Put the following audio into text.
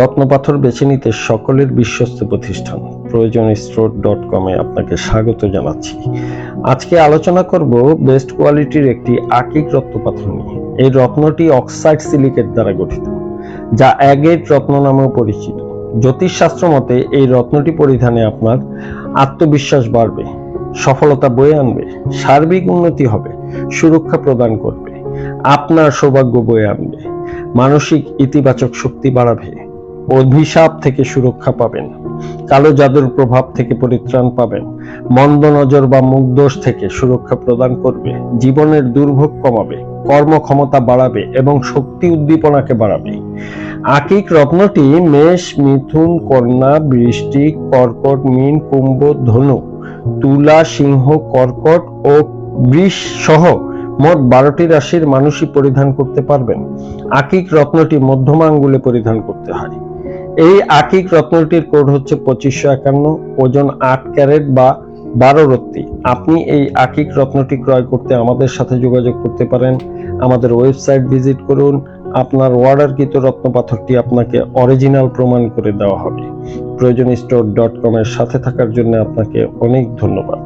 রত্নপাথর বেছে নিতে সকলের বিশ্বস্ত প্রতিষ্ঠান। প্রয়োজন স্টোর ডট কমে আপনাকে স্বাগত জানাচ্ছি। আজকে আলোচনা করব বেস্ট কোয়ালিটির একটি আকিক রত্নপাথর নিয়ে। এই রত্নটি অক্সাইড সিলিকেট দ্বারা গঠিত, যা অ্যাগেট রত্ন নামেও পরিচিত। জ্যোতিষশাস্ত্র মতে এই রত্নটি পরিধানে আপনার আত্মবিশ্বাস বাড়বে, সফলতা বয়ে আনবে, সার্বিক উন্নতি হবে, সুরক্ষা প্রদান করবে, আপনার সৌভাগ্য বয়ে আনবে, মানসিক ইতিবাচক শক্তি বাড়াবে অভিশাপ থেকে সুরক্ষা পাবেন, কালো জাদুর প্রভাব থেকে পরিত্রাণ পাবেন, মন্দ নজর বা মুখদোষ থেকে সুরক্ষা প্রদান করবে, জীবনের দুর্ভোগ কমাবে, কর্মক্ষমতা বাড়াবে এবং শক্তি উদ্দীপনাকে বাড়াবে। আকিক রত্নটি মেষ, মিথুন, কন্যা, বৃষ্টি, কর্কট, মিন, কুম্ভ, ধনু, তুলা, সিংহ, কর্কট ও বৃষ সহ মোট বারোটি রাশির মানুষই পরিধান করতে পারবেন। আকিক রত্নটি মধ্যমা আঙ্গুলে পরিধান করতে হয়। এই আকিক রত্নটির কোড হচ্ছে পঁচিশশো একান্ন, ওজন আট ক্যারেট বা বারো রত্তি। আপনি এই আকিক রত্নটি ক্রয় করতে আমাদের সাথে যোগাযোগ করতে পারেন। আমাদের ওয়েবসাইট ভিজিট করুন। আপনার অর্ডারকৃত রত্নপাথরটি আপনাকে অরিজিনাল প্রমাণ করে দেওয়া হবে। প্রয়োজন স্টোর ডট কম এর সাথে থাকার জন্য আপনাকে অনেক ধন্যবাদ।